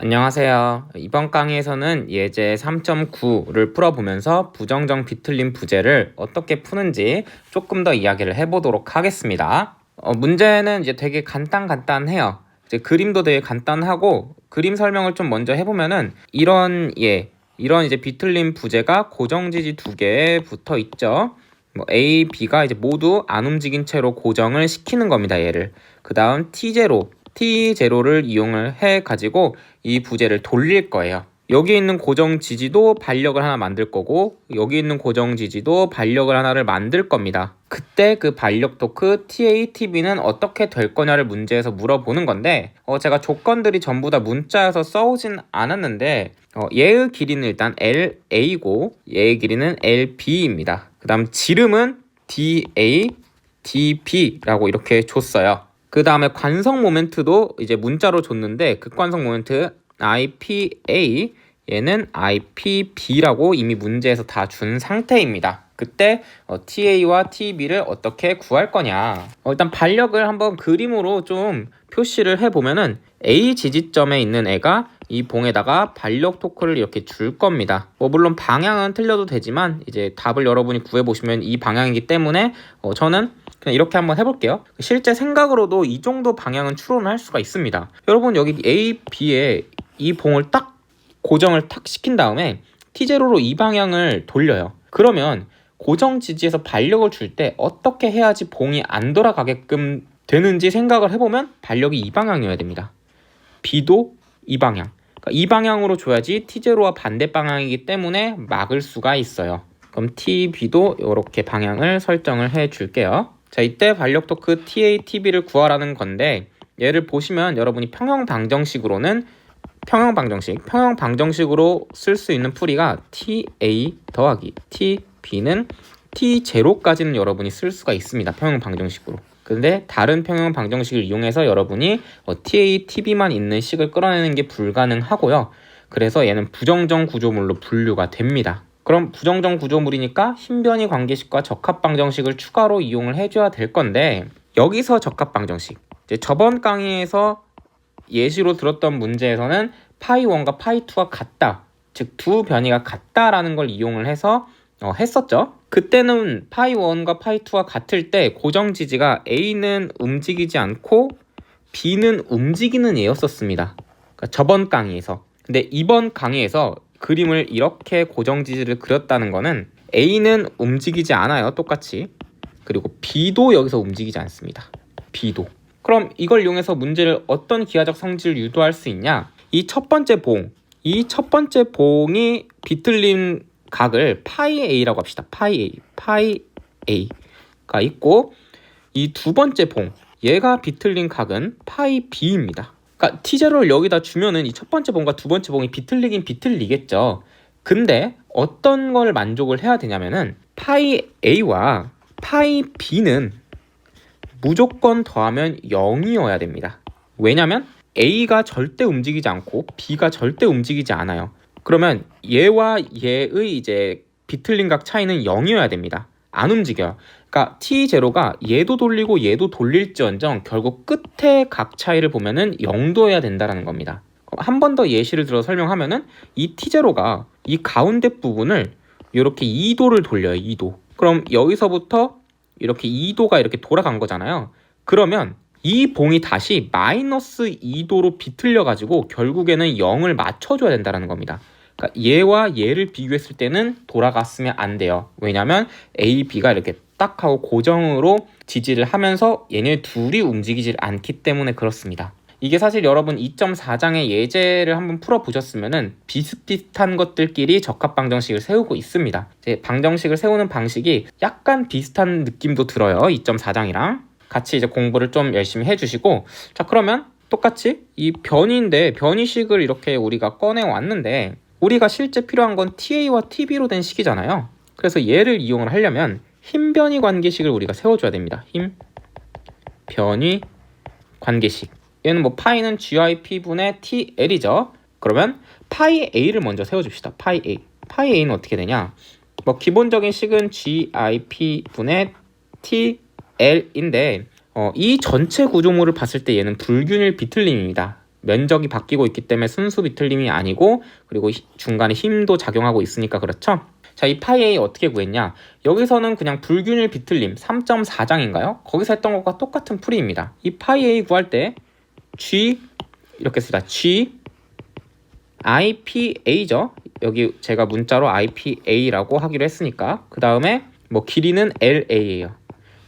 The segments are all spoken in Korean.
안녕하세요. 이번 강의에서는 예제 3.9를 풀어보면서 부정정 비틀림 부재를 어떻게 푸는지 조금 더 이야기를 해보도록 하겠습니다. 어, 문제는 이제 되게 간단간단해요. 이제 그림도 되게 간단하고 그림 설명을 좀 먼저 해보면은 이런 예 이런 이제 비틀림 부재가 고정지지 두 개에 붙어 있죠. 뭐 A, B가 이제 모두 안 움직인 채로 고정을 시키는 겁니다. 얘를. 그 다음 T0, T0를 이용을 해 가지고 이 부재를 돌릴 거예요. 여기 있는 고정 지지도 반력을 하나 만들 거고 여기 있는 고정 지지도 반력을 하나를 만들 겁니다. 그때 그 반력 토크 TA, TB는 어떻게 될 거냐를 문제에서 물어보는 건데 어, 제가 조건들이 전부 다 문자여서 써오진 않았는데 어, 얘의 길이는 일단 LA고 얘의 길이는 LB입니다. 그 다음 지름은 DA, DB라고 이렇게 줬어요. 그 다음에 관성 모멘트도 이제 문자로 줬는데 극관성 모멘트 IPA 얘는 IPB라고 이미 문제에서 다 준 상태입니다. 그때 어, TA와 TB를 어떻게 구할 거냐? 어, 일단 반력을 한번 그림으로 좀 표시를 해보면은 A 지지점에 있는 애가 이 봉에다가 반력 토크를 이렇게 줄 겁니다. 뭐 물론 방향은 틀려도 되지만 이제 답을 여러분이 구해보시면 이 방향이기 때문에 어, 저는 그냥 이렇게 한번 해볼게요. 실제 생각으로도 이 정도 방향은 추론할 수가 있습니다. 여러분 여기 A, B에 이 봉을 딱 고정을 탁 시킨 다음에 T0로 이 방향을 돌려요. 그러면 고정 지지에서 반력을 줄 때 어떻게 해야지 봉이 안 돌아가게끔 되는지 생각을 해보면 반력이 이 방향이어야 됩니다. B도 이 방향. 그러니까 이 방향으로 줘야지 T0와 반대 방향이기 때문에 막을 수가 있어요. 그럼 TB도 이렇게 방향을 설정을 해 줄게요. 자, 이때 반력 토크 TA, TB를 구하라는 건데 얘를 보시면 여러분이 평형 방정식으로는 평형 방정식, 평형 방정식으로 쓸 수 있는 풀이가 TA 더하기 TB는 T0까지는 여러분이 쓸 수가 있습니다. 평형 방정식으로. 근데 다른 평형 방정식을 이용해서 여러분이 어, TA, TB만 있는 식을 끌어내는 게 불가능하고요. 그래서 얘는 부정정 구조물로 분류가 됩니다. 그럼 부정정 구조물이니까 흰변이 관계식과 적합 방정식을 추가로 이용을 해줘야 될 건데 여기서 적합 방정식. 이제 저번 강의에서 예시로 들었던 문제에서는 파이 1과 파이 2가 같다. 즉 두 변이가 같다라는 걸 이용을 해서 어, 했었죠. 그때는 파이 1과 파이 2가 같을 때 고정 지지가 A는 움직이지 않고 B는 움직이는 애였었습니다. 그러니까 저번 강의에서. 근데 이번 강의에서 그림을 이렇게 고정 지지를 그렸다는 거는 A는 움직이지 않아요. 똑같이. 그리고 B도 여기서 움직이지 않습니다. B도. 그럼 이걸 이용해서 문제를 어떤 기하적 성질을 유도할 수 있냐? 이 첫 번째 봉. 이 첫 번째 봉이 비틀린 각을 파이 A라고 합시다. 파이 A. 파이 A가 있고 이 두 번째 봉. 얘가 비틀린 각은 파이 B입니다. 그러니까 T0를 여기다 주면은 이 첫 번째 봉과 두 번째 봉이 비틀리긴 비틀리겠죠. 근데 어떤 걸 만족을 해야 되냐면은 파이 A와 파이 B는 무조건 더하면 0이어야 됩니다. 왜냐면 A가 절대 움직이지 않고 B가 절대 움직이지 않아요. 그러면 얘와 얘의 이제 비틀린 각 차이는 0이어야 됩니다. 안 움직여요. 그러니까 T0가 얘도 돌리고 얘도 돌릴지언정 결국 끝에 각 차이를 보면은 0도여야 된다라는 겁니다. 한 번 더 예시를 들어 설명하면은 이 T0가 이 가운데 부분을 이렇게 2도를 돌려요. 2도. 그럼 여기서부터 이렇게 2도가 이렇게 돌아간 거잖아요. 그러면 이 봉이 다시 마이너스 2도로 비틀려 가지고 결국에는 0을 맞춰줘야 된다는 겁니다. 그러니까 얘와 얘를 비교했을 때는 돌아갔으면 안 돼요. 왜냐하면 A, B가 이렇게 딱 하고 고정으로 지지를 하면서 얘네 둘이 움직이질 않기 때문에 그렇습니다. 이게 사실 여러분 2.4장의 예제를 한번 풀어보셨으면은 비슷비슷한 것들끼리 적합 방정식을 세우고 있습니다. 이제 방정식을 세우는 방식이 약간 비슷한 느낌도 들어요. 2.4장이랑 같이 이제 공부를 좀 열심히 해주시고 자 그러면 똑같이 이 변이인데 변이식을 이렇게 우리가 꺼내 왔는데 우리가 실제 필요한 건 TA와 TB로 된 식이잖아요. 그래서 얘를 이용을 하려면 힘 변이 관계식을 우리가 세워줘야 됩니다. 힘 변이 관계식. 얘는 뭐 파이는 GIP 분의 TL이죠. 그러면 파이 A를 먼저 세워줍시다. 파이 A. 파이 A는 어떻게 되냐? 뭐 기본적인 식은 GIP 분의 TL인데 어, 이 전체 구조물을 봤을 때 얘는 불균일 비틀림입니다. 면적이 바뀌고 있기 때문에 순수 비틀림이 아니고 그리고 히- 중간에 힘도 작용하고 있으니까 그렇죠. 자, 이 파이 A 어떻게 구했냐? 여기서는 그냥 불균일 비틀림 3.4장인가요? 거기서 했던 것과 똑같은 풀이입니다. 이 파이 A 구할 때 G 이렇게 쓰다 G IPA죠. 여기 제가 문자로 IPA라고 하기로 했으니까 그 다음에 뭐 길이는 LA예요.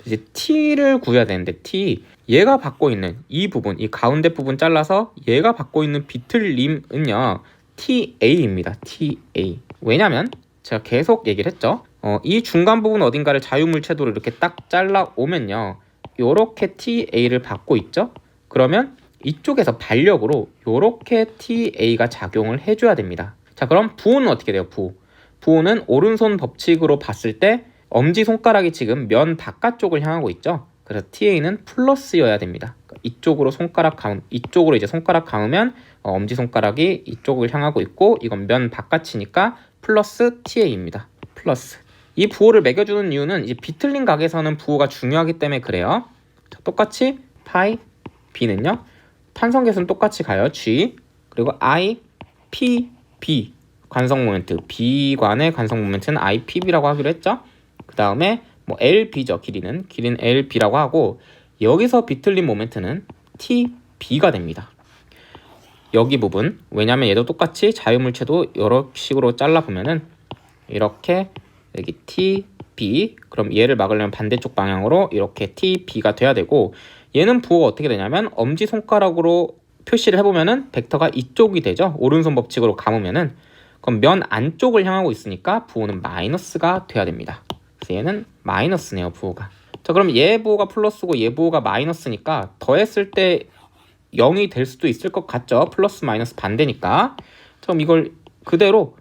이제 T를 구해야 되는데 T 얘가 받고 있는 이 부분 이 가운데 부분 잘라서 얘가 받고 있는 비틀림은요 TA입니다. TA 왜냐면 제가 계속 얘기를 했죠. 어, 이 중간 부분 어딘가를 자유물체도로 이렇게 딱 잘라 오면요 요렇게 TA를 받고 있죠. 그러면 이쪽에서 반력으로 요렇게 TA가 작용을 해줘야 됩니다. 자, 그럼 부호는 어떻게 돼요? 부호. 부호는 오른손 법칙으로 봤을 때 엄지 손가락이 지금 면 바깥쪽을 향하고 있죠. 그래서 TA는 플러스여야 됩니다. 그러니까 이쪽으로 손가락 감음, 이쪽으로 이제 손가락 감으면 어, 엄지 손가락이 이쪽을 향하고 있고 이건 면 바깥이니까 플러스 TA입니다. 플러스. 이 부호를 매겨주는 이유는 이제 비틀린 각에서는 부호가 중요하기 때문에 그래요. 자, 똑같이 파이 B는요. 탄성계수는 똑같이 가요. G 그리고 I, P, B 관성 모멘트 B관의 관성 모멘트는 IPB라고 하기로 했죠. 그 다음에 뭐 LB죠. 길이는 길이는 LB라고 하고 여기서 비틀린 모멘트는 TB가 됩니다. 여기 부분 왜냐면 얘도 똑같이 자유물체도 여러 식으로 잘라 보면은 이렇게 여기 TB 그럼 얘를 막으려면 반대쪽 방향으로 이렇게 TB가 돼야 되고 얘는 부호가 어떻게 되냐면 엄지 손가락으로 표시를 해보면은 벡터가 이쪽이 되죠. 오른손 법칙으로 감으면은 그럼 면 안쪽을 향하고 있으니까 부호는 마이너스가 돼야 됩니다. 얘는 마이너스네요 부호가. 자 그럼 얘 부호가 플러스고 얘 부호가 마이너스니까 더했을 때 0이 될 수도 있을 것 같죠. 플러스 마이너스 반대니까. 그럼 이걸 그대로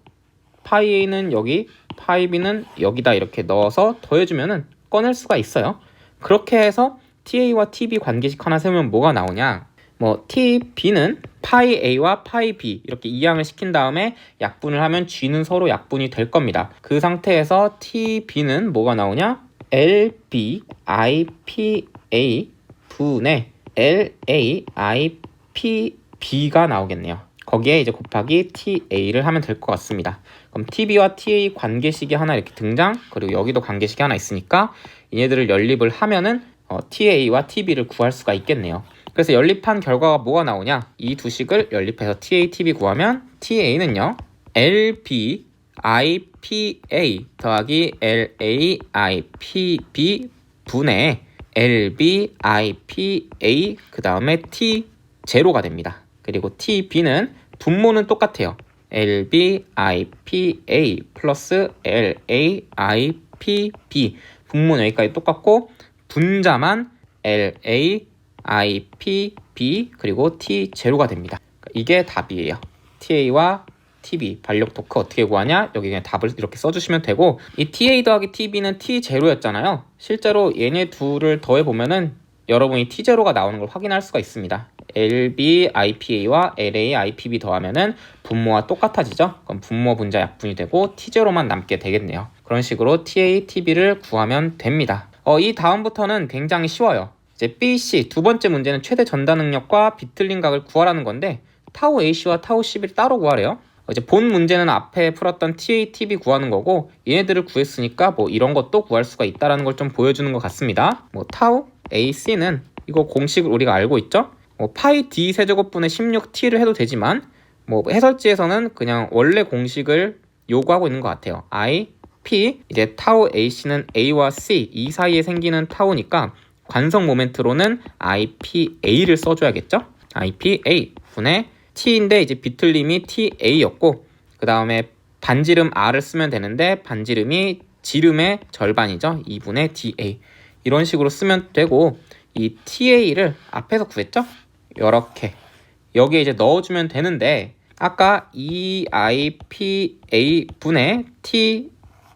파이 A는 여기, 파이 B는 여기다 이렇게 넣어서 더해주면은 꺼낼 수가 있어요. 그렇게 해서 TA와 TB 관계식 하나 세우면 뭐가 나오냐? 뭐 TB는 파이 A와 파이 B 이렇게 이항을 시킨 다음에 약분을 하면 G는 서로 약분이 될 겁니다. 그 상태에서 TB는 뭐가 나오냐? LB IPA 분의 LA IPB가 나오겠네요. 거기에 이제 곱하기 TA를 하면 될 것 같습니다. 그럼 TB와 TA 관계식이 하나 이렇게 등장 그리고 여기도 관계식이 하나 있으니까 얘네들을 연립을 하면은 어, TA와 TB를 구할 수가 있겠네요. 그래서 연립한 결과가 뭐가 나오냐? 이 두 식을 연립해서 TA, TB 구하면 TA는요. LB IPA 더하기 LA IPB 분의 LB IPA 그 다음에 T 제로가 됩니다. 그리고 TB는 분모는 똑같아요. LB IPA 플러스 LA IPB 분모는 여기까지 똑같고 분자만 LA IPB 그리고 T 제로가 됩니다. 이게 답이에요. TA와 TB 반력 토크 어떻게 구하냐? 여기 그냥 답을 이렇게 써주시면 되고 이 TA 더하기 TB는 T 제로였잖아요. 실제로 얘네 둘을 더해 보면은 여러분이 T 제로가 나오는 걸 확인할 수가 있습니다. LB IPA와 LA IPB 더하면은 분모와 똑같아지죠. 그럼 분모 분자 약분이 되고 T 제로만 남게 되겠네요. 그런 식으로 TA, TB를 구하면 됩니다. 어, 이 다음부터는 굉장히 쉬워요. 이제 BC 두 번째 문제는 최대 전달 능력과 비틀린 각을 구하라는 건데 타우 AC와 타우 CB를 따로 구하래요. 어, 이제 본 문제는 앞에 풀었던 TA, TB 구하는 거고 얘네들을 구했으니까 뭐 이런 것도 구할 수가 있다라는 걸 좀 보여주는 것 같습니다. 뭐 타우 AC는 이거 공식을 우리가 알고 있죠? 뭐 파이 D 세제곱분의 16T를 해도 되지만 뭐 해설지에서는 그냥 원래 공식을 요구하고 있는 것 같아요. I, P 이제 타우 AC는 A와 C 이 사이에 생기는 타우니까 관성 모멘트로는 IPA를 써줘야겠죠? IPA 분의 T인데 이제 비틀림이 TA였고 그 다음에 반지름 R을 쓰면 되는데 반지름이 지름의 절반이죠. 2분의 DA 이런 식으로 쓰면 되고 이 TA를 앞에서 구했죠? 이렇게 여기에 이제 넣어주면 되는데 아까 EIPA 분의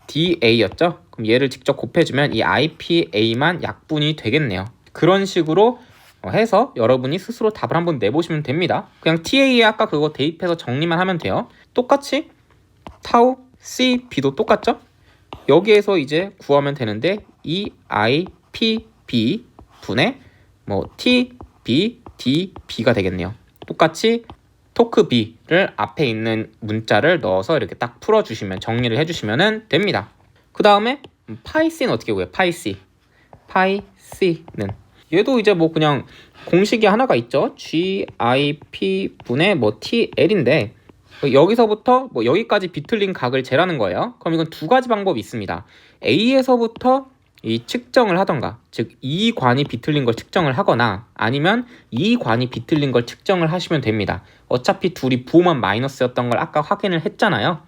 TDA였죠? 그럼 얘를 직접 곱해주면 이 IPA만 약분이 되겠네요. 그런 식으로 어, 해서 여러분이 스스로 답을 한번 내보시면 됩니다. 그냥 TA에 아까 그거 대입해서 정리만 하면 돼요. 똑같이 타우 C, B도 똑같죠? 여기에서 이제 구하면 되는데 E, I, P, B 분의 뭐 T, B, D, B가 되겠네요. 똑같이 토크 B를 앞에 있는 문자를 넣어서 이렇게 딱 풀어주시면 정리를 해주시면 됩니다. 그 다음에 파이 C는 어떻게 구해요? 파이 C. 파이 C는 얘도 이제 뭐 그냥 공식이 하나가 있죠. GIP 분의 뭐 TL인데 여기서부터 뭐 여기까지 비틀린 각을 재라는 거예요. 그럼 이건 두 가지 방법이 있습니다. A에서부터 이 측정을 하던가, 즉 이 관이 비틀린 걸 측정을 하거나 아니면 이 관이 비틀린 걸 측정을 하시면 됩니다. 어차피 둘이 부호만 마이너스였던 걸 아까 확인을 했잖아요.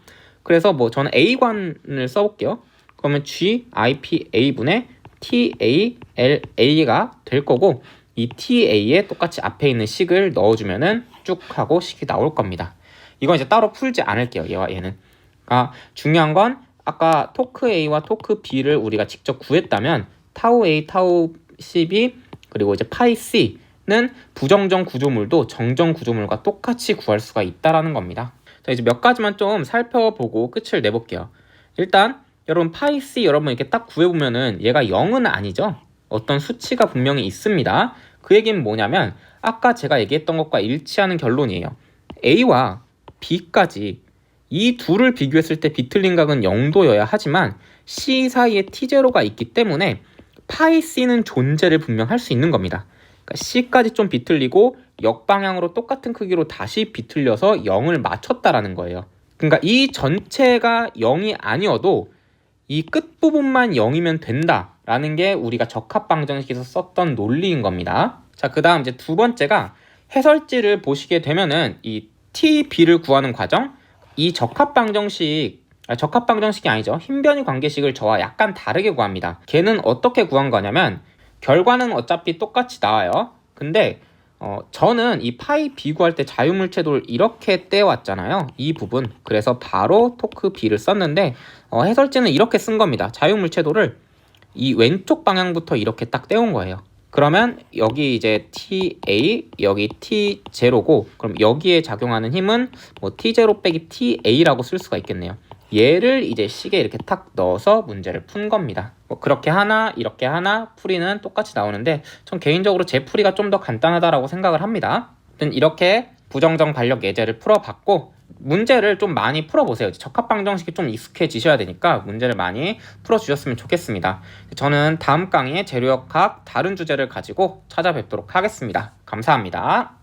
그래서 뭐 저는 A관을 써볼게요. 그러면 G, I, P, A분의 T, A, L, A가 될 거고 이 T, A에 똑같이 앞에 있는 식을 넣어주면은 쭉 하고 식이 나올 겁니다. 이건 이제 따로 풀지 않을게요. 얘와 얘는. 아, 중요한 건 아까 토크 A와 토크 B를 우리가 직접 구했다면 타우 A, 타우 CB 그리고 이제 파이 C는 부정정 구조물도 정정 구조물과 똑같이 구할 수가 있다라는 겁니다. 자, 이제 몇 가지만 좀 살펴보고 끝을 내볼게요. 일단 여러분 파이 C 여러분 이렇게 딱 구해보면은 얘가 0은 아니죠. 어떤 수치가 분명히 있습니다. 그 얘기는 뭐냐면 아까 제가 얘기했던 것과 일치하는 결론이에요. A와 B까지 이 둘을 비교했을 때 비틀린 각은 0도여야 하지만 C 사이에 T0가 있기 때문에 파이 C는 존재를 분명할 수 있는 겁니다. 그러니까 C까지 좀 비틀리고 역방향으로 똑같은 크기로 다시 비틀려서 0을 맞췄다라는 거예요. 그러니까 이 전체가 0이 아니어도 이 끝부분만 0이면 된다라는 게 우리가 적합방정식에서 썼던 논리인 겁니다. 자, 그 다음 이제 두 번째가 해설지를 보시게 되면은 이 TB를 구하는 과정, 이 적합방정식, 아, 적합방정식이 아니죠. 흰변이 관계식을 저와 약간 다르게 구합니다. 걔는 어떻게 구한 거냐면 결과는 어차피 똑같이 나와요. 근데 어, 저는 이 파이 구할 때 자유물체도를 이렇게 떼왔잖아요. 이 부분. 그래서 바로 토크 B를 썼는데 어, 해설지는 이렇게 쓴 겁니다. 자유물체도를 이 왼쪽 방향부터 이렇게 딱 떼온 거예요. 그러면 여기 이제 TA, 여기 T0고 그럼 여기에 작용하는 힘은 뭐 T0 빼기 TA라고 쓸 수가 있겠네요. 얘를 이제 식에 이렇게 탁 넣어서 문제를 푼 겁니다. 뭐 그렇게 하나, 이렇게 하나 풀이는 똑같이 나오는데 전 개인적으로 제 풀이가 좀 더 간단하다라고 생각을 합니다. 이렇게 부정정 반력 예제를 풀어봤고 문제를 좀 많이 풀어보세요. 적합 방정식이 좀 익숙해지셔야 되니까 문제를 많이 풀어주셨으면 좋겠습니다. 저는 다음 강의에 재료역학 다른 주제를 가지고 찾아뵙도록 하겠습니다. 감사합니다.